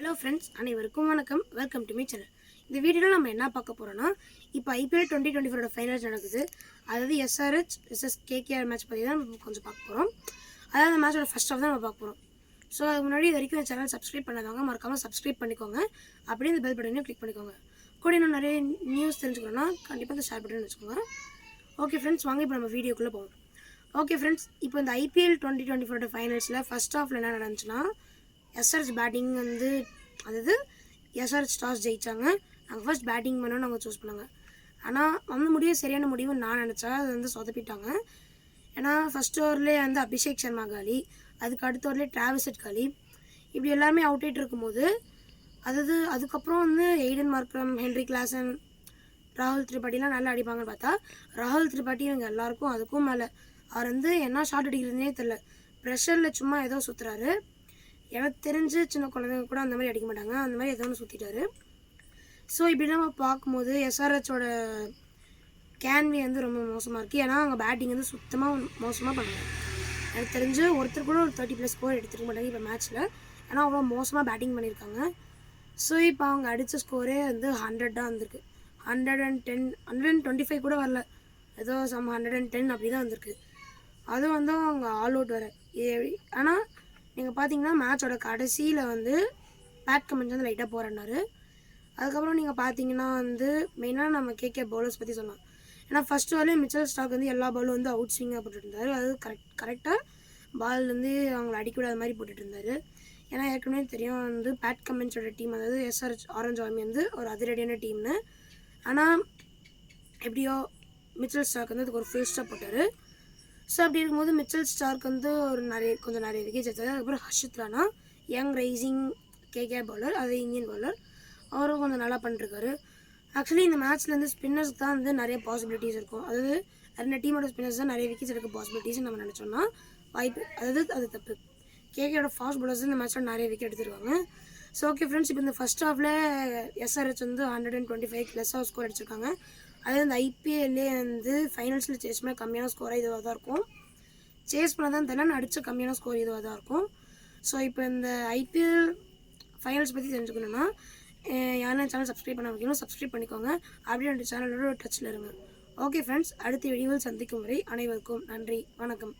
Hello friends அனைவருக்கும் வணக்கம். Welcome to me channel இந்த வீடியோவில் நம்ம என்ன பார்க்க போகிறோம்னா இப்போ ஐபிஎல் டுவெண்ட்டி டுவெண்ட்டி ஃபோரோட ஃபைனல்ஸ் நடக்குது. அதாவது எஸ்ஆர்ஹெச் எஸ்எஸ் கேகேஆர் மேட்ச் பற்றி தான் நம்ம கொஞ்சம் பார்க்க போகிறோம் அதாவது அந்த மேட்சோட ஃபர்ஸ்ட் ஆஃப் தான் நம்ம பார்க்க போகிறோம் ஸோ அதுக்கு முன்னாடி இது வரைக்கும் சேனல் சப்ஸ்கிரைப் பண்ணாதவங்க மறக்காமல் சப்ஸ்கிரைப் பண்ணிக்கோங்க. அப்படியே இந்த பெல் பட்டனையும் கிளிக் பண்ணிக்கோங்க. கூட இன்னும் நிறைய நியூஸ் தெரிஞ்சுக்கணும்னா கண்டிப்பாக இந்த ஷேர் பட்டன் வச்சுக்கோங்க. ஓகே ஃப்ரெண்ட்ஸ் வாங்க இப்போ நம்ம வீடியோக்குள்ளே போவோம். ஓகே ஃப்ரெண்ட்ஸ் இப்போ இந்த ஐபிஎல் டுவெண்ட்டி டுவெண்ட்டி ஃபோரோட ஃபைனல்ஸில் ஃபஸ்ட் ஆஃபில் என்ன நடந்துச்சுன்னா எஸ்ஆர்எஸ் பேட்டிங் வந்து அதாவது எஸ்ஆர்எஸ் ஸ்டார்ஸ் ஜெயிச்சாங்க. நாங்கள் ஃபர்ஸ்ட் பேட்டிங் பண்ணோம் நாங்கள் சூஸ் பண்ணாங்க. ஆனால் வந்து முடிவு சரியான முடிவு நான் நினச்சா அது வந்து சொதப்பிட்டாங்க. ஏன்னா ஃபர்ஸ்ட் ஓவர்லேயே வந்து அபிஷேக் சர்மா காலி அதுக்கு அடுத்த ஓவர்லேயே டிராவிசட் காலி. இப்படி எல்லாமே அவுட் ஆகிட்டு இருக்கும்போது அதாவது அதுக்கப்புறம் வந்து எய்டன் மார்க்ரம் ஹென்ரி கிளாசன் ராகுல் திரிபாட்டிலாம் நல்லா அடிப்பாங்கன்னு பார்த்தா ராகுல் திரிபாட்டி இவங்க எல்லாருக்கும் அதுக்கும் மேலே. அவர் வந்து என்ன ஷாட் அடிக்கிறதுனே தெரில ப்ரெஷரில் சும்மா ஏதோ சுற்றுறாரு எனக்கு தெரிஞ்சு சின்ன குழந்தைங்க கூட அந்த மாதிரி அடிக்க மாட்டாங்க. அந்த மாதிரி எதோ ஒன்று சுற்றிட்டாரு ஸோ இப்படி நம்ம பார்க்கும்போது எஸ்ஆர்ஹெச்சோட கேன்வி வந்து ரொம்ப மோசமாக இருக்குது ஏன்னா அவங்க பேட்டிங் வந்து சுத்தமாக மோசமாக பண்ணுறாங்க எனக்கு தெரிஞ்சு ஒருத்தர் கூட ஒரு தேர்ட்டி ப்ளஸ் ஸ்கோர் எடுத்துருக்க மாட்டாங்க இப்போ மேட்ச்சில் ஏன்னா அவ்வளோ மோசமாக பேட்டிங் பண்ணியிருக்காங்க. ஸோ இப்போ அவங்க அடித்த ஸ்கோரே வந்து ஹண்ட்ரடாக வந்திருக்கு. Hundred and ten hundred and twenty five கூட வரல. ஏதோ சம் ஹண்ட்ரட் அண்ட் டென் அப்படி தான் வந்திருக்கு. அதுவும் வந்து அவங்க ஆல் அவுட் வர ஆனால் நீங்கள் பார்த்தீங்கன்னா மேட்சோட கடைசியில் வந்து பேட் கமெண்ட்ஸ் வந்து லைட்டாக போகிறேன்னாரு அதுக்கப்புறம் நீங்கள் பார்த்தீங்கன்னா வந்து மெயினாக நம்ம கேகே பவுலர்ஸ் பற்றி சொல்லலாம் ஏன்னா ஃபஸ்ட்டு ஓவர்லேயே மிச்சல் ஸ்டாக் வந்து எல்லா பாலும் வந்து அவுட் ஸ்விங்காக போட்டுட்டு அது கரெக்ட் கரெக்டாக பால் வந்து அவங்கள அடிக்கூடாத மாதிரி போட்டுட்டு இருந்தார் ஏன்னா ஏற்கனவே தெரியும் வந்து பேட் கமெண்ட்ஸோட டீம் அதாவது எஸ்ஆர்ஹெச் ஆரஞ்ச் ஆர்மி வந்து ஒரு அதிரடியான டீம்னு ஆனால் எப்படியோ மிச்சல் ஸ்டாக் வந்து அதுக்கு ஒரு ஃபுல் போட்டார். ஸோ அப்படி இருக்கும்போது மிச்சல் ஸ்டார்க் வந்து ஒரு நிறைய கொஞ்சம் நிறைய விக்கெட் எடுத்தது அதுக்கப்புறம் Harshit Rana young rising KK bowler அது இந்தியன் பவுலர் அவரும் கொஞ்சம் நல்லா பண்ணிருக்காரு. ஆக்சுவலி இந்த மேட்ச்சில் வந்து ஸ்பின்னர்ஸ் தான் வந்து நிறைய பாசிபிலிட்டிஸ் இருக்கும். அதாவது ரெண்டு டீமோட ஸ்பின்னர்ஸ் தான் நிறைய விக்கெட்ஸ் எடுக்க பாசிபிலிட்டிஸ் நம்ம நினச்சோம்னா வாய்ப்பு அதாவது அது தப்பு. கேகேயோட ஃபாஸ்ட் பவுலர்ஸ் இந்த மேட்ச்சில் நிறைய விக்கெட் எடுத்துருவாங்க ஸோ ஓகே ஃப்ரெண்ட்ஸ் இப்போ இந்த ஃபர்ஸ்ட் ஹாஃபில் எஸ்ஆர்ஹெச் வந்து hundred and twenty five plus score அடிச்சிருக்காங்க. அதே இந்த ஐபிஎல்லே வந்து ஃபைனல்ஸில் சேஸ் பண்ண கம்மியான ஸ்கோராக இதுவாக தான் இருக்கும். சேஸ் பண்ண தான் தினம் அடித்த கம்மியான ஸ்கோர் இதுவாக தான் இருக்கும். ஸோ இப்போ இந்த ஐபிஎல் ஃபைனல்ஸ் பற்றி தெரிஞ்சுக்கணுன்னா யாரும் சேனல் சப்ஸ்கிரைப் பண்ண வைக்கணும் சப்ஸ்கிரைப் பண்ணிக்கோங்க. அப்படியே ரெண்டு சேனலோட டச்சில் இருங்க. ஓகே ஃப்ரெண்ட்ஸ் அடுத்த வீடியோவில் சந்திக்கும் வரை அனைவருக்கும் நன்றி வணக்கம்.